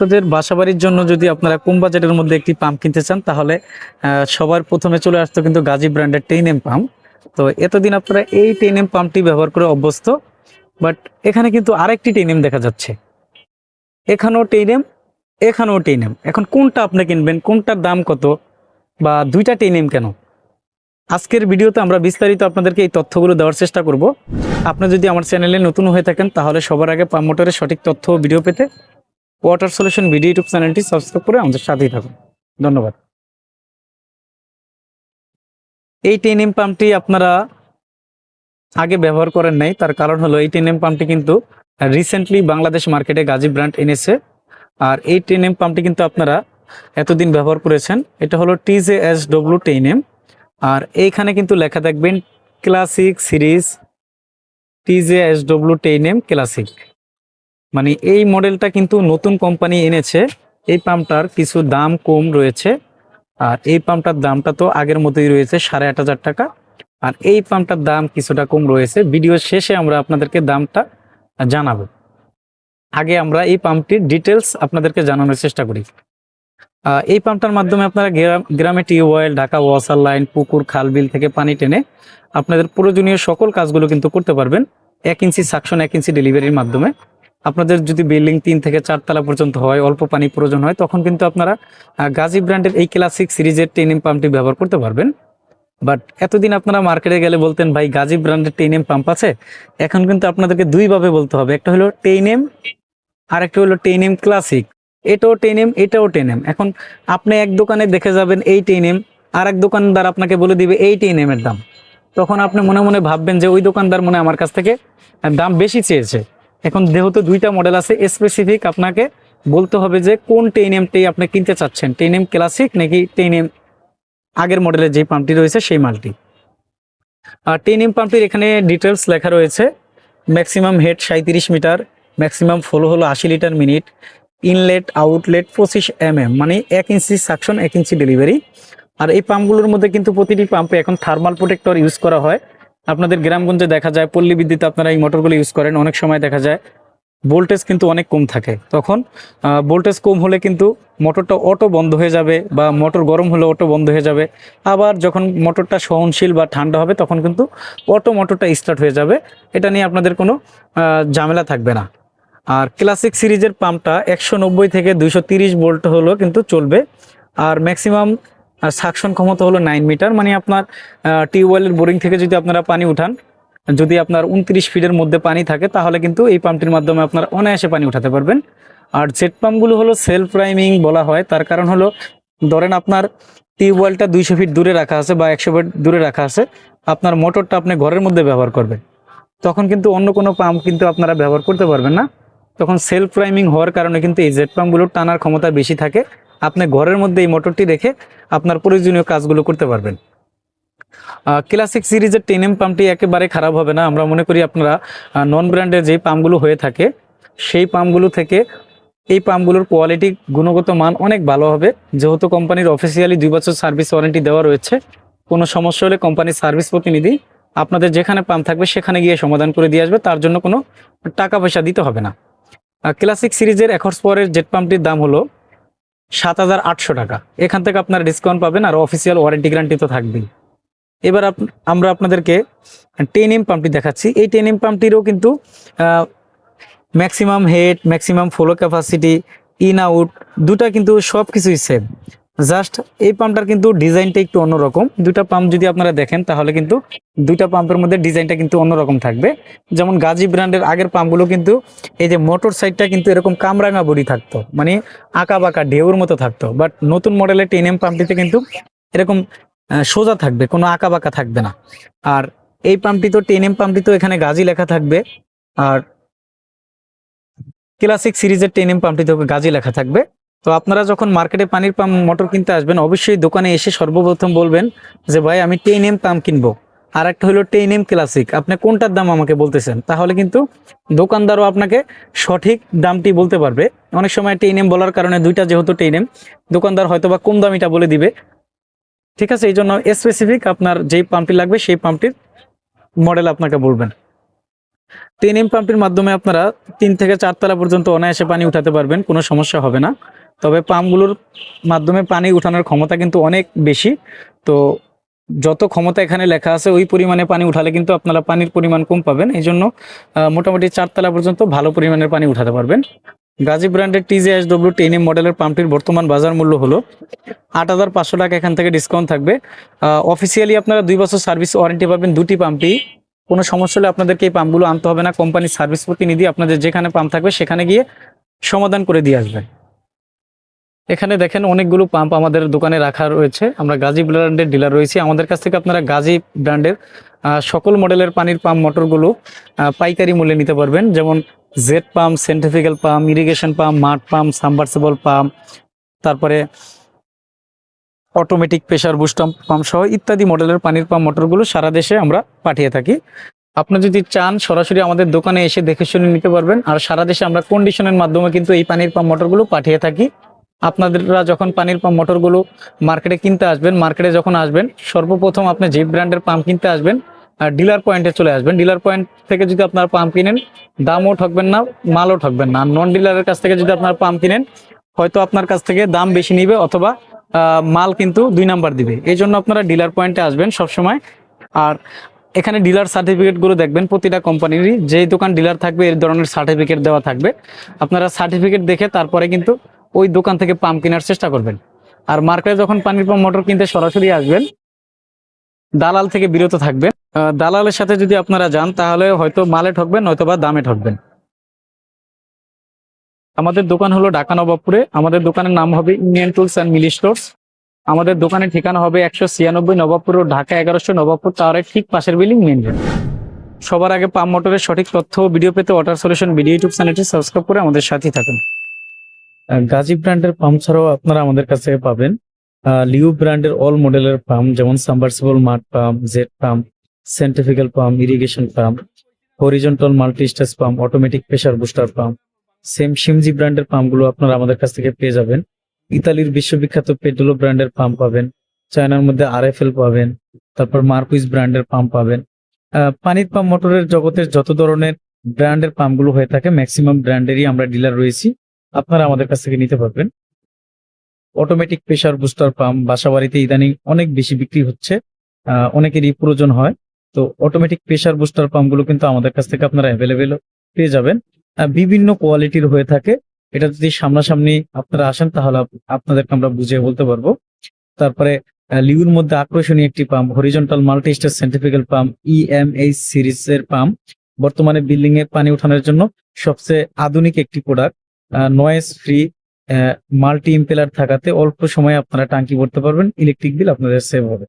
আপনাদের বাসাবাড়ির জন্য যদি আপনারা কম মধ্যে একটি পাম্প কিনতে চান, তাহলে সবার প্রথমে চলে আসতো কিন্তু গাজী ব্র্যান্ডের টেন এম পাম্প তো এতদিন আপনারা এই টেন এম পাম্পটি ব্যবহার করে অভ্যস্ত বাট এখানে কিন্তু আরেকটি টেন এম দেখা যাচ্ছে। এখানেও টেন এম এখানেও টেন এম এখন কোনটা আপনি কিনবেন, কোনটার দাম কত, বা দুইটা টেন এম কেন? আজকের ভিডিওতে আমরা বিস্তারিত আপনাদেরকে এই তথ্যগুলো দেওয়ার চেষ্টা করব। আপনি যদি আমার চ্যানেলে নতুন হয়ে থাকেন, তাহলে সবার আগে পাম্প মোটরের সঠিক তথ্য ভিডিও পেতে ওয়াটার সলিউশন ভিডিও ইউটিউব চ্যানেলটি সাবস্ক্রাইব করে আমাদের সাথেই থাকুন। ধন্যবাদ। এই টেন এম পাম্পটি আপনারা আগে ব্যবহার করেন নাই, তার কারণ হলো এই টেন এম পাম্পটি কিন্তু রিসেন্টলি বাংলাদেশ মার্কেটে গাজী ব্র্যান্ড এনেছে। আর এই টেন এম পাম্পটি কিন্তু আপনারা এতদিন ব্যবহার করেছেন, এটা হলো TJ S W ten M আর এইখানে কিন্তু লেখা থাকবেন classic series TJ S W ten M classic মানে এই মডেলটা কিন্তু নতুন কোম্পানি এনেছে। এই পাম্পটার কিছু দাম কম রয়েছে। আর এই পাম্পটার দামটা তো আগের মতোই রয়েছে, সাড়ে আট হাজার টাকা। আর এই পাম্পটার দাম কিছুটা কম রয়েছে। ভিডিও শেষে আমরা আপনাদেরকে দামটা জানাব। আগে আমরা এই পাম্পটির ডিটেলস আপনাদেরকে জানানোর চেষ্টা করি। এই পাম্পটার মাধ্যমে আপনারা গ্রাম- গ্রামে টিউবওয়েল, ঢাকা ওয়াসার লাইন, পুকুর, খাল, বিল থেকে পানি টেনে আপনাদের প্রয়োজনীয় সকল কাজগুলো কিন্তু করতে পারবেন। এক ইঞ্চি সাকশন এক ইঞ্চি ডেলিভারির মাধ্যমে। আপনাদের যদি বিল্ডিং তিন থেকে চারতলা পর্যন্ত হয়, অল্প পানি প্রয়োজন হয়, তখন কিন্তু আপনারা গাজী ব্র্যান্ডের এই ক্লাসিক সিরিজের টেন এম পাম্পটি ব্যবহার করতে পারবেন। বাট এতদিন আপনারা মার্কেটে গেলে বলতেন, ভাই, গাজী ব্র্যান্ডের টেন এম পাম্প আছে? এখন কিন্তু আপনাদেরকে দুইভাবে বলতে হবে। একটা হলো টেন এম আর একটা হলো টেন এম ক্লাসিক এটাও টেন এম এটাও টেন এম এখন আপনি এক দোকানে দেখে যাবেন এই টেন এম আর এক দোকানদার আপনাকে বলে দিবে এই টেন এম এর দাম। তখন আপনি মনে মনে ভাববেন যে ওই দোকানদার মনে আমার কাছ থেকে দাম বেশি চেয়েছে। এখন যেহেতু দুইটা মডেল আছে স্পেসিফিক আপনাকে বলতে হবে যে কোন টেন এমটি আপনি কিনতে চাচ্ছেন। টেন এম ক্লাসিক নাকি টেন এম আগের মডেলের যে পাম্পটি রয়েছে সেই মালটি? আর টেন এম পাম্পটির এখানে ডিটেলস লেখা রয়েছে। ম্যাক্সিমাম হেড সাঁত্রিশ মিটার ম্যাক্সিমাম ফ্লো হলো আশি লিটার মিনিট ইনলেট আউটলেট পঁচিশ এম এম মানে এক ইঞ্চি সাকশন এক ইঞ্চি ডেলিভারি আর এই পাম্পগুলোর মধ্যে কিন্তু প্রতিটি পাম্পে এখন থার্মাল প্রোটেক্টর ইউজ করা হয়। আপনাদের গ্রামগঞ্জে দেখা যায় পল্লী বিদ্যুৎ আপনারা এই মোটরগুলো ইউজ করেন, অনেক সময় দেখা যায় ভোল্টেজ কিন্তু অনেক কম থাকে। তখন ভোল্টেজ কম হলে কিন্তু মোটরটা অটো বন্ধ হয়ে যাবে বা মোটর গরম হলে অটো বন্ধ হয়ে যাবে। আবার যখন মোটরটা সহনশীল বা ঠান্ডা হবে তখন কিন্তু অটো মোটরটা স্টার্ট হয়ে যাবে। এটা নিয়ে আপনাদের কোনো ঝামেলা থাকবে না। আর ক্লাসিক সিরিজের পাম্পটা একশো নব্বই থেকে তিরিশ ভোল্ট হলো কিন্তু চলবে। আর ম্যাক্সিমাম সাকশন ক্ষমতা হলো নাইন মিটার মানে আপনার টিউবওয়েলের বোরিং থেকে যদি আপনারা পানি উঠান, যদি আপনার উনত্রিশ ফিটের মধ্যে পানি থাকে, তাহলে কিন্তু এই পাম্পটির মাধ্যমে আপনারা অনায়াসে পানি উঠাতে পারবেন। আর জেট পাম্পগুলো হলো সেলফ প্রাইমিং বলা হয়, তার কারণ হলো, ধরেন আপনার টিউবওয়েলটা দুইশো ফিট দূরে রাখা আছে বা একশো ফিট দূরে রাখা আছে, আপনার মোটরটা আপনি ঘরের মধ্যে ব্যবহার করবেন। তখন কিন্তু অন্য কোনো পাম্প কিন্তু আপনারা ব্যবহার করতে পারবেন না। তখন সেলফ প্রাইমিং হওয়ার কারণে কিন্তু এই জেট পাম্পগুলোর টানার ক্ষমতা বেশি থাকে। আপনি ঘরের মধ্যে এই মোটরটি রেখে আপনার প্রয়োজনীয় কাজগুলো করতে পারবেন। ক্লাসিক সিরিজের টেন এম পাম্পটি একেবারে খারাপ হবে না। আমরা মনে করি আপনারা নন ব্র্যান্ডের যে পাম্পগুলো হয়ে থাকে, সেই পাম্পগুলো থেকে এই পাম্পগুলোর কোয়ালিটি গুণগত মান অনেক ভালো হবে। যেহেতু কোম্পানির অফিসিয়ালি দুই বছর সার্ভিস ওয়ারেন্টি দেওয়া রয়েছে, কোনো সমস্যা হলে কোম্পানির সার্ভিস প্রতিনিধি আপনাদের যেখানে পাম্প থাকবে সেখানে গিয়ে সমাধান করে দিয়ে আসবে, তার জন্য কোনো টাকা পয়সা দিতে হবে না। ক্লাসিক সিরিজের এক হর্স পাওয়ারের জেট পাম্পটির দাম হলো সাত হাজার আটশো টাকা। এখান থেকে আপনারা ডিসকাউন্ট পাবেন আর অফিসিয়াল ওয়ারেন্টি গ্যারান্টি তো থাকবেই। এবার আমরা আপনাদেরকে টেন এম পাম্পটি দেখাচ্ছি। এই টেন এম পাম্পটিরও কিন্তু maximum head maximum flow capacity in out দুটা কিন্তু সব কিছুই সেম জাস্ট এই পাম্পটার কিন্তু ডিজাইনটা একটু অন্যরকম। দুটা পাম্প যদি আপনারা দেখেন, তাহলে কিন্তু দুইটা পাম্পের মধ্যে ডিজাইনটা কিন্তু অন্যরকম থাকবে। যেমন গাজী ব্র্যান্ডের আগের পাম্পগুলো কিন্তু এই যে মোটর সাইডটা কিন্তু এরকম কামরাঙা বডি থাকতো মানে আঁকা বাঁকা ঢেউর মতো থাকতো। বাট নতুন মডেলের টেন এম পাম্পটিতে কিন্তু এরকম সোজা থাকবে, কোনো আঁকা বাঁকা থাকবে না। আর এই পাম্পটি তো টেন এম পাম্পটি তো এখানে গাজী লেখা থাকবে। আর ক্লাসিক সিরিজের টেন এম পাম্পটি তো গাজী লেখা থাকবে। তো আপনারা যখন মার্কেটে পানির পাম্প মোটর কিনতে আসবেন, অবশ্যই দোকানে এসে সর্বপ্রথম বলবেন যে, ভাই, আমি টেন এম পাম্প কিনবো। আর একটা হলো টেন এম ক্লাসিক আপনি কোনটার দাম আমাকে বলতেছেন? তাহলে কিন্তু দোকানদারও আপনাকে সঠিক দামটি বলতে পারবে। অনেক সময় টেন এম বলার কারণে দুইটা যেহেতু টেন এম দোকানদার হয়তো বা কম দামিটা বলে দিবে। ঠিক আছে এই জন্য স্পেসিফিক আপনার যেই পাম্পটি লাগবে, সেই পাম্পটির মডেল আপনাকে বলবেন। টেন এম পাম্পটির মাধ্যমে আপনারা তিন থেকে চারতলা পর্যন্ত অনায়াসে পানি উঠাতে পারবেন, কোনো সমস্যা হবে না। তবে পাম্পগুলোর মাধ্যমে পানি উঠানোর ক্ষমতা কিন্তু অনেক বেশি। তো যত ক্ষমতা এখানে লেখা আছে, ওই পরিমাণে পানি উঠালে কিন্তু আপনারা পানির পরিমাণ কম পাবেন। এই জন্য মোটামুটি চারতলা পর্যন্ত ভালো পরিমাণের পানি উঠাতে পারবেন। গাজী ব্র্যান্ডের টিজিএস ডব্লিউ টেন এম মডেলের পাম্পটির বর্তমান বাজার মূল্য হলো আট হাজার পাঁচশো টাকা। এখান থেকে ডিসকাউন্ট থাকবে। অফিসিয়ালি আপনারা দুই বছর সার্ভিস ওয়ারেন্টি পাবেন দুটি পাম্পই। কোনো সমস্যা হলে আপনাদেরকে এই পাম্পগুলো আনতে হবে না। কোম্পানির সার্ভিস প্রতিনিধি আপনাদের যেখানে পাম্প থাকবে সেখানে গিয়ে সমাধান করে দিয়ে আসবে এখানে দেখেন অনেকগুলো পাম্প আমাদের দোকানে রাখা রয়েছে। আমরা গাজী ব্র্যান্ডের ডিলার রয়েছি। আমাদের কাছ থেকে আপনারা গাজী ব্র্যান্ডের সকল মডেলের পানির পাম্প মোটরগুলো পাইকারি মূল্যে নিতে পারবেন। যেমন jet pump centrifugal pump irrigation pump মাঠ পাম্প সাবমার্সিবল পাম্প তারপরে অটোমেটিক প্রেশার বুস্টাম পাম্প সহ ইত্যাদি মডেলের পানির পাম্প মোটরগুলো সারা দেশে আমরা পাঠিয়ে থাকি। আপনি যদি চান, সরাসরি আমাদের দোকানে এসে দেখে শুনে নিতে পারবেন। আর সারা দেশে আমরা কন্ডিশনের মাধ্যমে কিন্তু এই পানির পাম্প মোটরগুলো পাঠিয়ে থাকি। আপনাদেররা যখন পানির পাম্প মোটরগুলো মার্কেটে কিনতে আসবেন মার্কেটে যখন আসবেন, সর্বপ্রথম আপনি জিপ ব্র্যান্ডের পাম্প কিনতে আসবেন আর ডিলার পয়েন্টে চলে আসবেন। ডিলার পয়েন্ট থেকে যদি আপনার পাম্প কিনেন, দামও ঠকবেন না, মালও ঠকবেন না। নন ডিলারের কাছ থেকে যদি আপনার পাম্প কিনেন, হয়তো আপনার কাছ থেকে দাম বেশি নিবে অথবা মাল কিন্তু দুই নাম্বার দিবে। এই জন্য আপনারা ডিলার পয়েন্টে আসবেন সবসময়। আর এখানে ডিলার সার্টিফিকেটগুলো দেখবেন, প্রতিটা কোম্পানিরই যেই দোকান ডিলার থাকবে এই ধরনের সার্টিফিকেট দেওয়া থাকবে। আপনারা সার্টিফিকেট দেখে তারপরে কিন্তু ওই দোকান থেকে পাম্প কেনার চেষ্টা করবেন। আর মার্কেটে যখন পানির পাম্প মোটর কিনতে সরাসরি আসবেন দালাল থেকে বিরত থাকবেন। দালালের সাথে যদি আপনারা যান তাহলে হয়তো মালে ঠকবেন নয়তো বা দামে ঠকবেন। আমাদের দোকান হলো ঢাকা নবাবপুরে। আমাদের দোকানের নাম হবে Indian tools and mill stores. আমাদের দোকানের ঠিকানা হবে একশো ছিয়ানব্বই নবাবপুর রোড, ঢাকা এগারোশো নবাবপুর টাওয়ারের ঠিক পাশের বিল্ডিং মেন রোড। সবার আগে পাম্প মোটরের সঠিক তথ্য ও ভিডিও পেতে ওয়াটার সলিউশন ভিডিও ইউটিউব চ্যানেলটি সাবস্ক্রাইব করে আমাদের সাথেই থাকুন। গাজী ব্র্যান্ডের পাম্প ছাড়াও আপনারা আমাদের কাছে পাবেন। লিউ ব্র্যান্ডের অল মডেলের পাম্প যেমন submersible mud pump jet pump centrifugal pump irrigation pump horizontal multi stage pump automatic pressure booster pump same Shimge ব্র্যান্ডের পাম্পগুলো আপনারা আমাদের কাছ থেকে পেয়ে যাবেন। ইতালির বিশ্ববিখ্যাত পেট্রোলো ব্র্যান্ডের পাম্প পাবেন, চায়নার মধ্যে আরএফএল পাবেন, তারপর মার্কুইস ব্র্যান্ডের পাম্প পাবেন। পানির পাম্প মোটরের জগতের যত ধরনের ব্র্যান্ডের পাম্পগুলো হয়ে থাকে ম্যাক্সিমাম ব্র্যান্ডেরই আমরা ডিলার রয়েছি। আপনারা আমাদের কাছ থেকে নিতে পারবেন। অটোমেটিক প্রেশার বুস্টার পাম্প বাসা বাড়িতে ইদানিং অনেক বেশি বিক্রি হচ্ছে অনেকেরই প্রয়োজন হয়। তো অটোমেটিক প্রেশার বুস্টার পাম্পগুলো কিন্তু আমাদের কাছ থেকে আপনারা অ্যাভেলেবেল পেয়ে যাবেন। বিভিন্ন কোয়ালিটির হয়ে থাকে। এটা যদি সামনাসামনি আপনারা আসেন, তাহলে আপনাদেরকে আমরা বুঝিয়ে বলতে পারব। তারপরে লিউর মধ্যে আকর্ষণীয় একটি pump horizontal multi stage centrifugal pump EMH সিরিজের পাম্প বর্তমানে বিল্ডিং এ পানি উঠানোর জন্য সবচেয়ে আধুনিক একটি product noise free multi impeller থাকাতে অল্প সময়ে আপনারা টাঙ্কি ভরতে পারবেন ইলেকট্রিক বিল আপনাদের সেভ হবে।